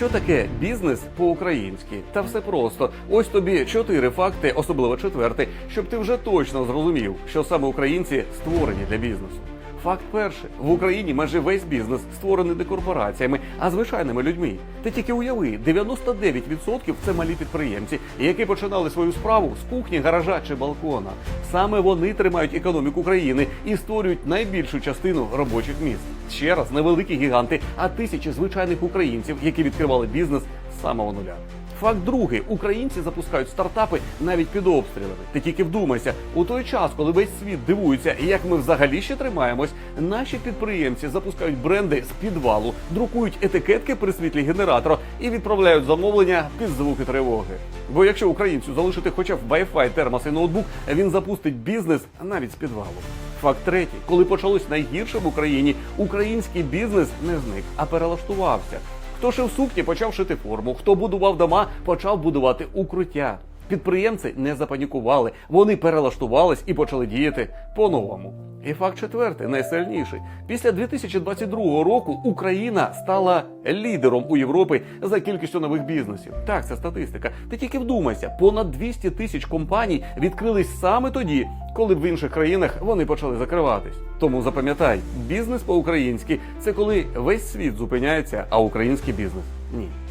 Що таке бізнес по-українськи? Та все просто. Ось тобі чотири факти, особливо четвертий, щоб ти вже точно зрозумів, що саме українці створені для бізнесу. Факт перший: в Україні майже весь бізнес створений не корпораціями, а звичайними людьми. Ти тільки уяви, 99% це малі підприємці, які починали свою справу з кухні, гаража чи балкона. Саме вони тримають економіку країни і створюють найбільшу частину робочих місць. Ще раз, не великі гіганти, а тисячі звичайних українців, які відкривали бізнес з самого нуля. Факт другий: українці запускають стартапи навіть під обстрілами. Ти тільки вдумайся, у той час, коли весь світ дивується, як ми взагалі ще тримаємось, наші підприємці запускають бренди з підвалу, друкують етикетки при світлі генератора і відправляють замовлення під звуки тривоги. Бо якщо українцю залишити хоча б Wi-Fi, термос і ноутбук, він запустить бізнес навіть з підвалу. Факт третій, коли почалось найгірше в Україні, український бізнес не зник, а перелаштувався. Хто шив сукні, почав шити форму. Хто будував дома, почав будувати укриття. Підприємці не запанікували, вони перелаштувались і почали діяти по-новому. І факт четвертий, найсильніший. Після 2022 року Україна стала лідером у Європі за кількістю нових бізнесів. Так, це статистика. Ти тільки вдумайся, понад 200 тисяч компаній відкрились саме тоді, коли в інших країнах вони почали закриватись. Тому запам'ятай, бізнес по-українськи це коли весь світ зупиняється, а український бізнес ні.